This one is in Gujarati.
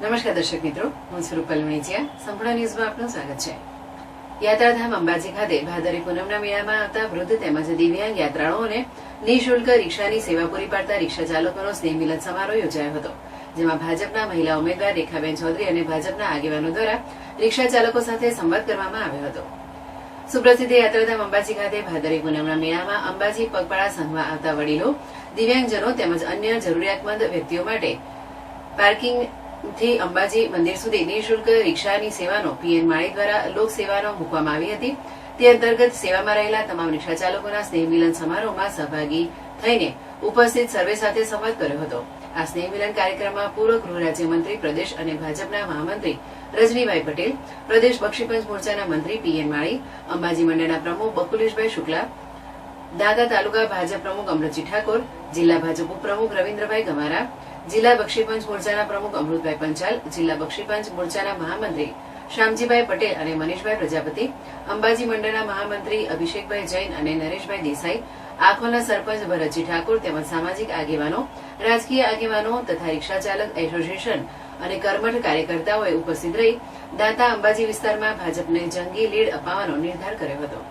નમસ્કાર દર્શક મિત્રો, હું છું રૂપલ સંપૂર્ણ ન્યૂઝમાં આપનું સ્વાગત છે. યાત્રાધામ અંબાજી ખાતે ભાદરી પૂનમના મેળામાં આવતા વૃદ્ધ તેમજ દિવ્યાંગ યાત્રાળુઓને નિઃશુલ્ક રિક્ષાની સેવા પૂરી પાડતા રિક્ષા ચાલકોનો સ્નેહ સમારોહ યોજાયો હતો, જેમાં ભાજપના મહિલા ઉમેદવાર રેખાબેન ચૌધરી અને ભાજપના આગેવાનો દ્વારા રિક્ષા ચાલકો સાથે સંવાદ કરવામાં આવ્યો હતો. સુપ્રસિદ્ધ યાત્રાધામ અંબાજી ખાતે ભાદરી પૂનમના મેળામાં અંબાજી પગપાળા સંઘમાં આવતા વડીલો, દિવ્યાંગજનો તેમજ અન્ય જરૂરિયાતમંદ વ્યક્તિઓ માટે પાર્કિંગ થી અંબાજી મંદિર સુધી નિઃશુલ્ક રિક્ષાની સેવાનો પીએન માળી દ્વારા લોકસેવાનો મૂકવામાં આવી હતી. તે અંતર્ગત સેવામાં રહેલા તમામ રિક્ષા ચાલકોના સ્નેહ સમારોહમાં સહભાગી થઈને ઉપસ્થિત સર્વે સાથે સંવાદ કર્યો હતો. આ સ્નેહ મિલન કાર્યક્રમમાં પૂર્વ ગૃહ રાજ્યમંત્રી પ્રદેશ અને ભાજપના મહામંત્રી રજનીભાઈ પટેલ, પ્રદેશ બક્ષીપંચ મોરચાના મંત્રી પીએન માળી, અંબાજી મંડળના પ્રમુખ બકુલેશભાઈ શુક્લા, દાદા તાલુકા ભાજપ પ્રમુખ અમરતજી ઠાકોર, જિલ્લા ભાજપ ઉપપ્રમુખ રવિન્દ્રભાઈ ગમારા જિલ્લા બક્ષીપંચ મોરચાના પ્રમુખ અમૃતભાઈ પંચાલ, જિલ્લા બક્ષીપંચ મોરચાના મહામંત્રી શ્યામજીભાઈ પટેલ અને મનીષભાઈ પ્રજાપતિ, અંબાજી મંડળના મહામંત્રી અભિષેકભાઈ જૈન અને નરેશભાઈ દેસાઈ, આખોના સરપંચ ભરતજી ઠાકોર તેમજ સામાજિક આગેવાનો, રાજકીય આગેવાનો તથા રિક્ષા ચાલક એસોસિએશન અને કર્મઠ કાર્યકર્તાઓએ ઉપસ્થિત રહી દાતા અંબાજી વિસ્તારમાં ભાજપને જંગી લીડ અપાવવાનો નિર્ધાર કર્યો હતો.